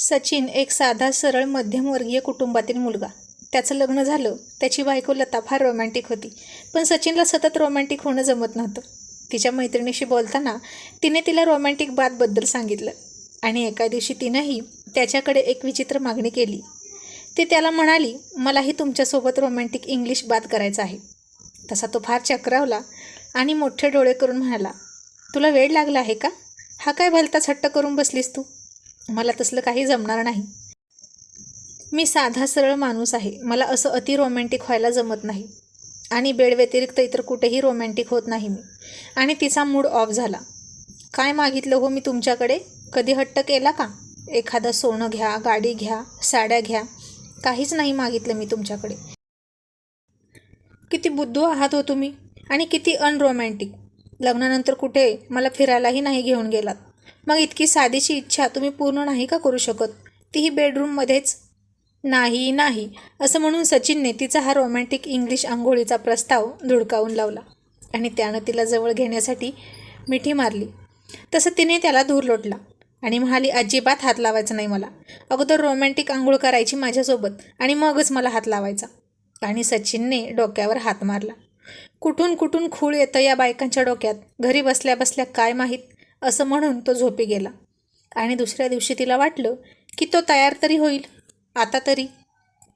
सचिन एक साधा सरळ मध्यमवर्गीय कुटुंबातील मुलगा. त्याचं लग्न झालं. त्याची बायको लता फार रोमॅन्टिक होती. पण सचिनला सतत रोमॅन्टिक होणं जमत नव्हतं. तिच्या मैत्रिणीशी बोलताना तिने तिला रोमॅन्टिक बातबद्दल सांगितलं. आणि एका दिवशी तिनंही त्याच्याकडे एक विचित्र मागणी केली. ती त्याला म्हणाली मलाही तुमच्यासोबत रोमॅन्टिक इंग्लिश बात करायचा आहे. तसा तो फार चक्रावला आणि मोठे डोळे करून म्हणाला तुला वेळ लागला आहे का? हा काय भलताच हट्ट करून बसलीस तू? मला तसलं काही जमणार नाही. मी साधा सरळ माणूस आहे. मला असं अति रोमॅन्टिक व्हायला जमत नाही. आणि बेड व्यतिरिक्त इतर कुठेही रोमॅन्टिक होत नाही मी. आणि तिचा मूड ऑफ झाला. काय मागितलं हो मी तुमच्याकडे? कधी हट्ट केला का? एखादं सोनं घ्या गाडी घ्या साड्या घ्या. काहीच नाही मागितलं मी तुमच्याकडे. किती बुद्धू आहात हो तुम्ही. आणि किती अनरोमॅन्टिक लग्नानंतर कुठे? मला फिरायलाही नाही घेऊन गेलात. मग इतकी साधीशी इच्छा तुम्ही पूर्ण नाही का करू शकत? तीही बेडरूममध्येच नाही नाही. असं म्हणून सचिनने तिचा हा रोमॅन्टिक इंग्लिश आंघोळीचा प्रस्ताव धुडकावून लावला आणि त्यानं तिला जवळ घेण्यासाठी मिठी मारली. तसं तिने त्याला धूर लोटला आणि म्हणाली अजिबात हात लावायचा नाही मला. अगोदर रोमॅन्टिक आंघोळ करायची माझ्यासोबत आणि मगच मला हात लावायचा. आणि सचिनने डोक्यावर हात मारला. कुठून कुठून खूळ येतं या बायकांच्या डोक्यात? घरी बसल्या बसल्या काय माहीत? असं म्हणून तो झोपी गेला. आणि दुसऱ्या दिवशी तिला वाटलं की तो तयार तरी होईल आता तरी.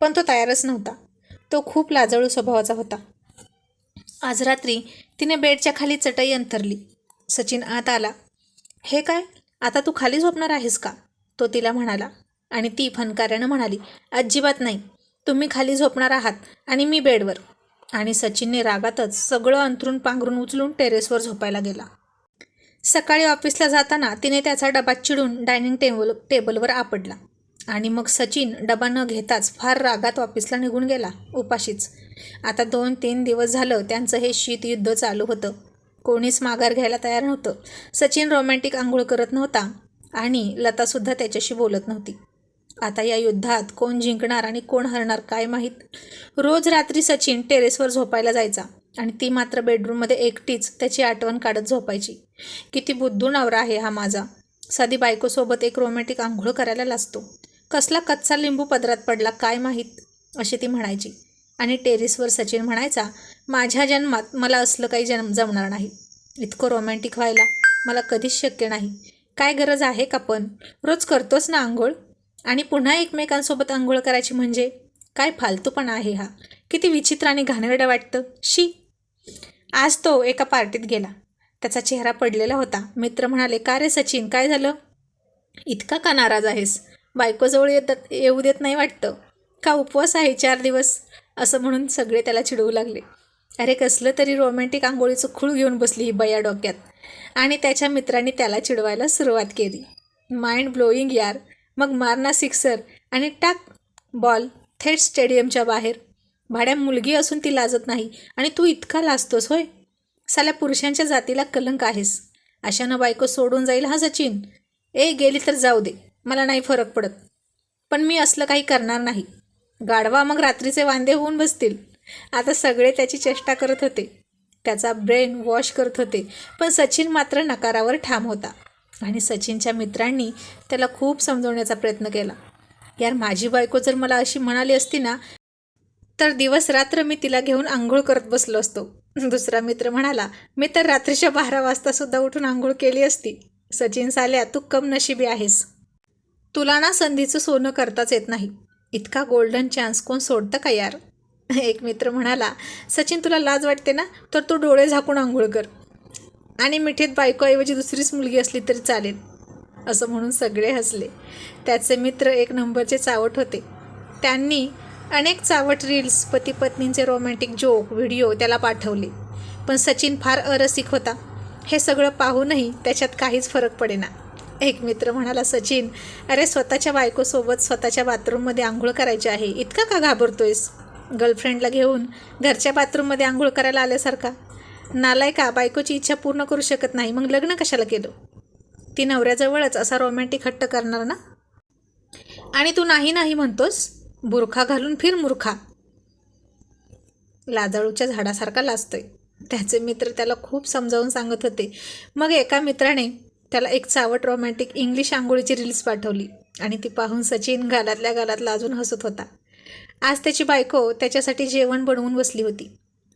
पण तो तयारच नव्हता. तो खूप लाजळू स्वभावाचा होता. आज रात्री तिने बेडच्या खाली चटई अंथरली. सचिन आत आला. हे काय? आता तू खाली झोपणार आहेस का? तो तिला म्हणाला. आणि ती फनकार्यानं म्हणाली अजिबात नाही. तुम्ही खाली झोपणार आहात आणि मी बेडवर. आणि सचिनने रागातच सगळं अंथरून पांघरून उचलून टेरेसवर झोपायला गेला. सकाळी ऑफिसला जाताना तिने त्याचा डबा चिडून डायनिंग टेबल टेबलवर आपडला आणि मग सचिन डबा न घेताच फार रागात ऑफिसला निघून गेला उपाशीच. आता दोन तीन दिवस झालं त्यांचं हे शीतयुद्ध चालू होतं. कोणीच माघार घ्यायला तयार नव्हतं. सचिन रोमॅन्टिक आंघोळ करत नव्हता आणि लतासुद्धा त्याच्याशी बोलत नव्हती. आता या युद्धात कोण जिंकणार आणि कोण हरणार काय माहीत? रोज रात्री सचिन टेरेसवर झोपायला जायचा. आणि ती मात्र बेडरूममध्ये एकटीच त्याची आठवण काढत झोपायची. किती बुद्धू नवरा आहे हा माझा. साधी बायकोसोबत एक रोमॅटिक आंघोळ करायला लाजतो. कसला कच्चा लिंबू पदरात पडला काय माहीत? अशी ती म्हणायची. आणि टेरेसवर सचिन म्हणायचा माझ्या जन्मात मला असलं काही जन्म जमणार नाही. इतकं रोमॅन्टिक व्हायला मला कधीच शक्य नाही. काय गरज आहे का पण? रोज करतोच ना आंघोळ? आणि पुन्हा एकमेकांसोबत आंघोळ करायची म्हणजे? काय फालतूपणा आहे हा. किती विचित्र आणि घाणेरडं वाटतं. शी आज तो एका पार्टीत गेला. त्याचा चेहरा पडलेला होता. मित्र म्हणाले का रे सचिन काय झालं? इतका का नाराज आहेस? बायकोजवळ येतात येऊ देत नाही वाटतं. का उपवास आहे चार दिवस? असं म्हणून सगळे त्याला चिडवू लागले. अरे कसलं तरी रोमॅन्टिक आंघोळीचं खूळ घेऊन बसली ही बया डोक्यात. आणि त्याच्या मित्रांनी त्याला चिडवायला सुरुवात केली. माइंड ब्लोईंग यार. मग मारना सिक्सर आणि टाक बॉल थेट स्टेडियमच्या बाहेर. भाड्या मुलगी असून ती लाजत नाही आणि तू इतका लाजतोस होय? साल्या पुरुषांच्या जातीला कलंक आहेस. अशानं बायको सोडून जाईल हा सचिन. ए गेली तर जाऊ दे. मला नाही फरक पडत. पण मी असलं काही करणार नाही. गाढवा मग रात्रीचे वांदे होऊन बसतील. आता सगळे त्याची चेष्टा करत होते. त्याचा ब्रेन वॉश करत होते. पण सचिन मात्र नकारावर ठाम होता. आणि सचिनच्या मित्रांनी त्याला खूप समजवण्याचा प्रयत्न केला. यार माझी बायको जर मला अशी म्हणाली असती ना तर दिवस रात्र मी तिला घेऊन आंघोळ करत बसलो असतो. दुसरा मित्र म्हणाला मी तर रात्रीच्या बारा वाजता सुद्धा उठून आंघोळ केली असती. सचिन साल्या तू कम नशिबी आहेस. तुला ना संधीचं सोनं करताच येत नाही. इतका गोल्डन चान्स कोण सोडतं का यार? एक मित्र म्हणाला सचिन तुला लाज वाटते ना? तर तू डोळे झाकून आंघोळ कर. आणि मिठीत बायकोऐवजी दुसरीच मुलगी असली तरी चालेल. असं म्हणून सगळे हसले. त्याचे मित्र एक नंबरचे चावट होते. त्यांनी अनेक चावट रील्स पती पत्नींचे रोमॅन्टिक जोक व्हिडिओ त्याला पाठवले. पण सचिन फार अरसिक होता. हे सगळं पाहूनही त्याच्यात काहीच फरक पडेना. एक मित्र म्हणाला सचिन अरे स्वतःच्या बायकोसोबत स्वतःच्या बाथरूममध्ये आंघोळ करायची आहे. इतका का घाबरतोयस? गर्लफ्रेंडला घेऊन घरच्या बाथरूममध्ये आंघोळ करायला आल्यासारखा? नालाय का बायकोची इच्छा पूर्ण करू शकत नाही. मग लग्न कशाला केलं? ती नवऱ्याजवळच असा रोमॅन्टिक हट्ट करणार ना? आणि तू नाही नाही म्हणतोस? बुरखा घालून फिर मूर्खा. लाजाळूच्या झाडासारखा लाजतोय. त्याचे मित्र त्याला खूप समजावून सांगत होते. मग एका मित्राने त्याला एक चावट रोमॅन्टिक इंग्लिश आंघोळीची रील्स पाठवली आणि ती पाहून सचिन गालातल्या गालात लाजून हसत होता. आज त्याची बायको त्याच्यासाठी जेवण बनवून बसली होती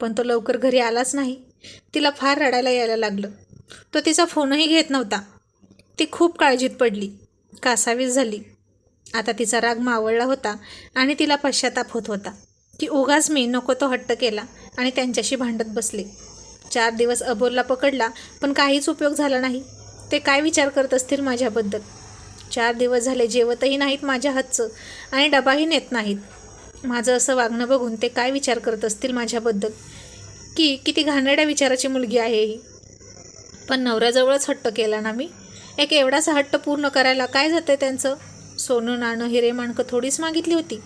पण तो लवकर घरी आलाच नाही. तिला फार रडायला यायला लागलं. तो तिचा फोनही घेत नव्हता. ती खूप काळजीत पडली. कासावीस झाली. आता तिचा राग मावळला होता आणि तिला पश्चाताप होत होता. की उगाच मी नको तो हट्ट केला आणि त्यांच्याशी भांडत बसले. चार दिवस अबोलला पकडला पण काहीच उपयोग झाला नाही. ते काय विचार करत असतील माझ्याबद्दल? चार दिवस झाले जेवतही नाहीत माझ्या हातचं आणि डबाही नेत नाहीत. माझं असं वागणं बघून ते काय विचार करत असतील माझ्याबद्दल? की किती घाणेरड्या विचाराची मुलगी आहे ही. पण नवऱ्याजवळच हट्ट केला ना मी? एक एवढासा हट्ट पूर्ण करायला काय जातं त्यांचं? सोनं नाणं हिरे माणकं थोडीच मागितली होती.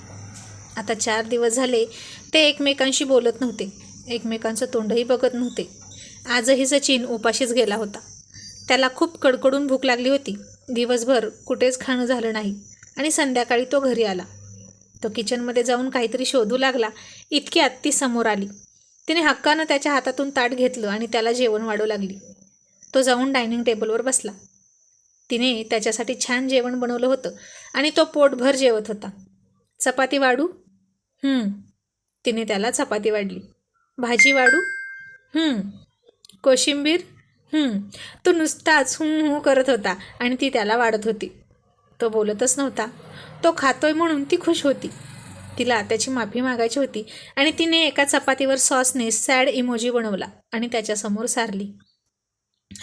आता चार दिवस झाले ते एकमेकांशी बोलत नव्हते. एकमेकांचं तोंडही बघत नव्हते. आजही सचिन उपाशीच गेला होता. त्याला खूप कडकडून भूक लागली होती. दिवसभर कुठेच खाणं झालं नाही आणि संध्याकाळी तो घरी आला. तो किचनमध्ये जाऊन काहीतरी शोधू लागला. इतकी आत्ती समोर आली. तिने हक्कानं त्याच्या हातातून ताट घेतलं आणि त्याला जेवण वाढू लागली. तो जाऊन डायनिंग टेबलवर बसला. तिने त्याच्यासाठी छान जेवण बनवलं होतं. आणि तो पोटभर जेवत होता. चपाती वाढू. तिने त्याला चपाती वाढली. भाजी वाढू. कोशिंबीर. तो नुसताच हूं हूं करत होता आणि ती त्याला वाढत होती. तो बोलतच नव्हता. तो खातोय म्हणून ती खुश होती. तिला त्याची माफी मागायची होती आणि तिने एका चपातीवर सॉसने सॅड इमोजी बनवला आणि त्याच्यासमोर सारली.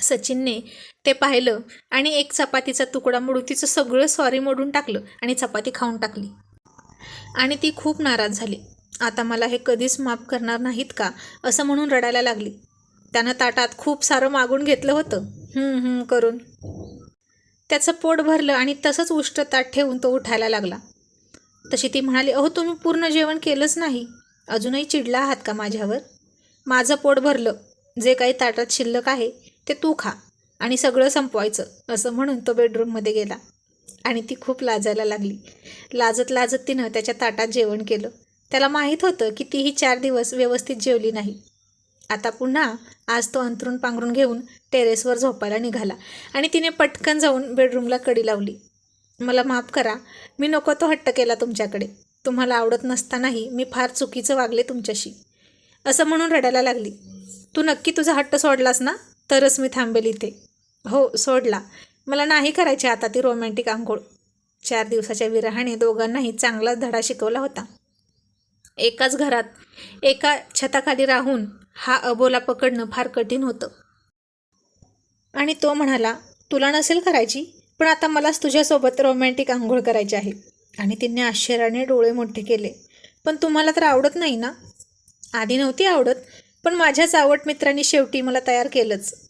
सचिनने ते पाहिलं आणि एक चपातीचा तुकडा मोडून तिचं सगळं सॉरी मोडून टाकलं आणि चपाती खाऊन टाकली. आणि ती खूप नाराज झाली. आता मला हे कधीच माफ करणार नाहीत का? असं म्हणून रडायला लागली. त्यानं ताटात खूप सारं मागून घेतलं होतं. हं करून. त्याचं पोट भरलं आणि तसंच उष्ट ताट ठेवून तो उठायला लागला. तशी ती म्हणाली अहो तुम्ही पूर्ण जेवण केलंच नाही. अजूनही चिडला आहात का माझ्यावर? माझं पोट भरलं. जे काही ताटात शिल्लक आहे ते तू खा. आणि सगळं संपवायचं असं म्हणून तो बेडरूममध्ये गेला. आणि ती खूप लाजायला लागली. लाजत लाजत तिनं त्याच्या ताटात जेवण केलं. त्याला माहीत होतं की तीही चार दिवस व्यवस्थित जेवली नाही. आता पुन्हा आज तो अंथरून पांघरून घेऊन टेरेसवर झोपायला निघाला. आणि तिने पटकन जाऊन बेडरूमला कडी लावली. मला माफ करा. मी नको तो हट्ट केला तुमच्याकडे. तुम्हाला आवडत नसतानाही मी फार चुकीचं वागले तुमच्याशी. असं म्हणून रडायला लागली. तू नक्की तुझा हट्ट सोडलास ना? तरच मी थांबेल इथे. हो सोडला. मला नाही करायची आता ती रोमॅन्टिक आंघोळ. चार दिवसाच्या विरहाने दोघांनाही चांगलाच धडा शिकवला होता. एकाच घरात एका छताखाली राहून हा अबोला पकडणं फार कठीण होतं. आणि तो म्हणाला तुला नसेल करायची पण आता मलाच तुझ्यासोबत रोमॅन्टिक आंघोळ करायची आहे. आणि तिने आश्चर्याने डोळे मोठे केले. पण तुम्हाला तर आवडत नाही ना? आधी नव्हती आवडत पण माझ्याच आवड मित्रांनी शेवटी मला तयार केलंच.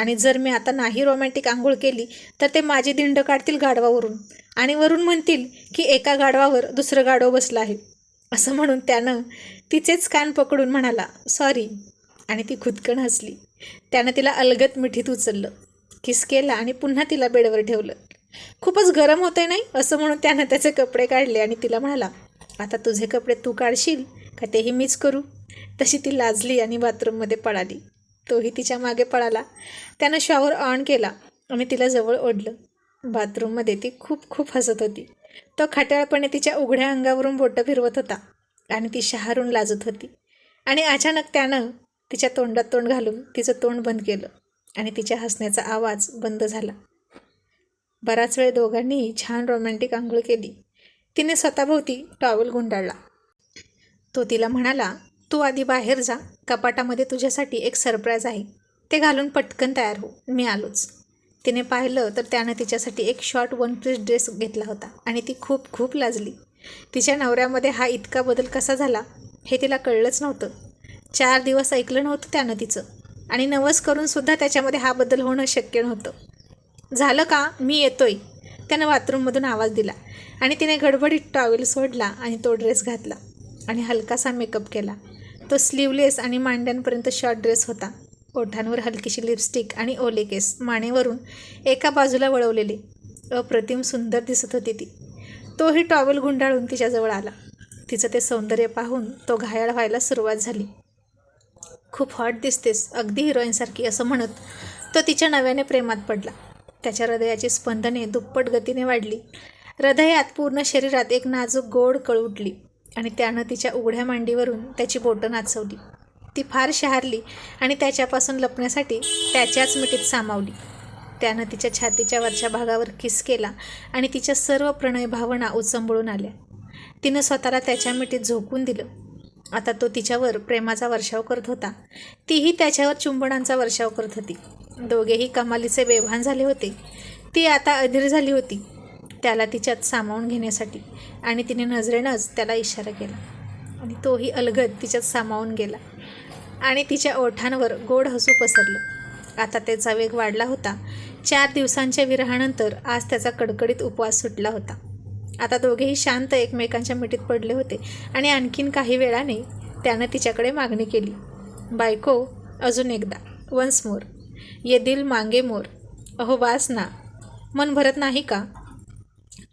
आणि जर मी आता नाही रोमॅन्टिक आंघोळ केली तर ते माझी दिंड काढतील गाढवावरून. आणि वरून म्हणतील की एका गाढवावर दुसरं गाढव बसलं आहे. असं म्हणून त्यानं तिचेच कान पकडून म्हणाला सॉरी आणि ती खुदकन हसली. त्यानं तिला अलगत मिठीत उचललं किस केला आणि पुन्हा तिला बेडवर ठेवलं. खूपच गरम होतंय नाही? असं म्हणून त्यानं त्याचे कपडे काढले आणि तिला म्हणाला आता तुझे कपडे तू काढशील का तेही मीच करू? तशी ती लाजली आणि बाथरूममध्ये पळाली. तोही तिच्यामागे पळाला. त्यानं शॉवर ऑन केला. आणि तिला जवळ ओढलं. बाथरूममध्ये ती खूप खूप हसत होती. तो खाट्याळपणे तिच्या उघड्या अंगावरून बोटं फिरवत होता आणि ती शहारून लाजत होती. आणि अचानक त्यानं तिच्या तोंडात तोंड घालून तिचं तोंड बंद केलं आणि तिच्या हसण्याचा आवाज बंद झाला. बराच वेळ दोघांनीही छान रोमॅन्टिक आंघोळ केली. तिने स्वतःभोवती टॉवेल गुंडाळला. तो तिला म्हणाला तू आधी बाहेर जा. कपाटामध्ये तुझ्यासाठी एक सरप्राईज आहे. ते घालून पटकन तयार हो. मी आलोच. तिने पाहिलं तर त्यानं तिच्यासाठी एक शॉर्ट वन पीस ड्रेस घेतला होता आणि ती खूप खूप लाजली. तिच्या नवऱ्यामध्ये हा इतका बदल कसा झाला हे तिला कळलंच नव्हतं. चार दिवस ऐकलं नव्हतं त्यानं तिचं आणि नवस करूनसुद्धा त्याच्यामध्ये हा बदल होणं शक्य नव्हतं. झालं का? मी येतोय. त्यानं बाथरूममधून आवाज दिला आणि तिने गडबडीत टॉवेल सोडला आणि तो ड्रेस घातला आणि हलकासा मेकअप केला. तो स्लीवलेस आणि मांड्यांपर्यंत शॉर्ट ड्रेस होता. ओठांवर हलकीशी लिपस्टिक आणि ओले केस. मानेवरून एका बाजूला वळवलेले. अप्रतिम सुंदर दिसत होती ती. तोही टॉवेल गुंडाळून तिच्याजवळ आला. तिचं ते सौंदर्य पाहून तो घायाळ व्हायला सुरुवात झाली. खूप हॉट दिसतेस. अगदी हिरोईनसारखी असं म्हणत तो तिच्या नव्याने प्रेमात पडला. त्याच्या हृदयाची स्पंदने दुप्पट गतीने वाढली. हृदयात पूर्ण शरीरात एक नाजूक गोड कळ उठली. आणि त्यानं तिच्या उघड्या मांडीवरून त्याची बोटं नाचवली. ती फार शहारली आणि त्याच्यापासून लपण्यासाठी त्याच्याच मिठीत सामावली. त्यानं तिच्या छातीच्या वरच्या भागावर किस केला आणि तिच्या सर्व प्रणय भावना उचंबळून आल्या. तिनं स्वतःला त्याच्या मिठीत झोकून दिलं. आता तो तिच्यावर प्रेमाचा वर्षाव करत होता. तीही त्याच्यावर चुंबनांचा वर्षाव करत होती. दोघेही कमालीचे बेभान झाले होते. ती आता अधीर झाली होती. त्याला तिच्यात सामावून घेण्यासाठी. आणि तिने नजरेनंच त्याला इशारा केला. आणि तोही अलगद तिच्यात सामावून गेला. आणि तिच्या ओठांवर गोड हसू पसरलं. आता त्याचा वेग वाढला होता. चार दिवसांच्या विरहानंतर आज त्याचा कडकडीत उपवास सुटला होता. आता दोघेही शांत एकमेकांच्या मिठीत पडले होते. आणि आणखीन काही वेळाने त्यानं तिच्याकडे मागणी केली. बायको अजून एकदा. Once more. ये दिल मांगे मोर. अहो वास ना. मन भरत नाही का?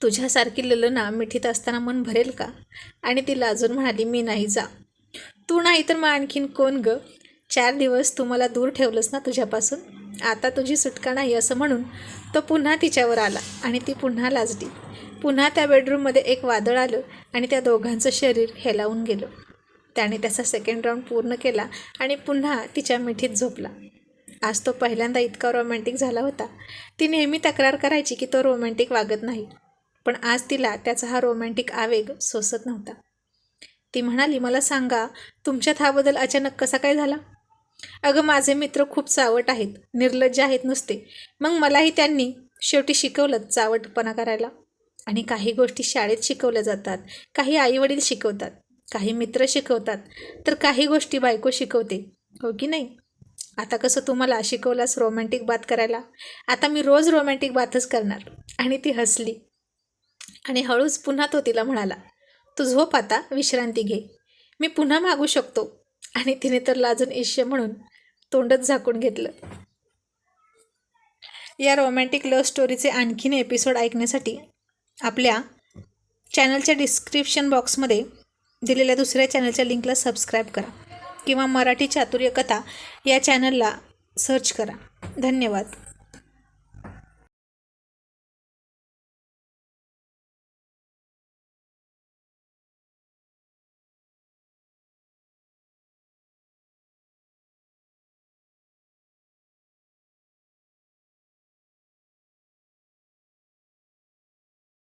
तुझ्यासारखी ललना मिठीत असताना मन भरेल का? आणि ती लाजून म्हणाली मी नाही जा. तू नाही तर मग आणखीन कोण ग? चार दिवस तू मला दूर ठेवलंस ना तुझ्यापासून? आता तुझी सुटका नाही असं म्हणून तो पुन्हा तिच्यावर आला आणि ती पुन्हा लाजली. पुन्हा त्या बेडरूममध्ये एक वादळ आलं आणि त्या दोघांचं शरीर हेलावून गेलं. त्याने त्याचा सेकंड राऊंड पूर्ण केला आणि पुन्हा तिच्या मिठीत झोपला. आज तो पहिल्यांदा इतका रोमॅन्टिक झाला होता. ती नेहमी तक्रार करायची की तो रोमॅन्टिक वागत नाही. पण आज तिला त्याचा हा रोमॅन्टिक आवेग सोसत नव्हता. ती म्हणाली मला सांगा तुमच्यात हा बदल अचानक कसा काय झाला? अगं माझे मित्र खूप चावट आहेत निर्लज्ज आहेत नुसते. मग मलाही त्यांनी शेवटी शिकवलं चावटपणा करायला. आणि काही गोष्टी शाळेत शिकवल्या जातात काही आईवडील शिकवतात काही मित्र शिकवतात तर काही गोष्टी बायको शिकवते. हो की नाही? आता कसं तुम्हाला शिकवलास रोमॅन्टिक बात करायला? आता मी रोज रोमॅन्टिक बातच करणार. आणि ती हसली. आणि हळूच पुन्हा तो तिला म्हणाला तू झोप आता विश्रांती घे. मी पुन्हा मागू शकतो. आणि तिने तर लाजून ईश्य म्हणून तोंडच झाकून घेतलं. या रोमॅन्टिक लव्ह स्टोरीचे आणखीन एपिसोड ऐकण्यासाठी आपल्या चॅनलच्या डिस्क्रिप्शन बॉक्समध्ये दिलेल्या दुसऱ्या चॅनलच्या लिंकला सबस्क्राईब करा किंवा मराठी चातुर्य कथा या चॅनलला सर्च करा. धन्यवाद.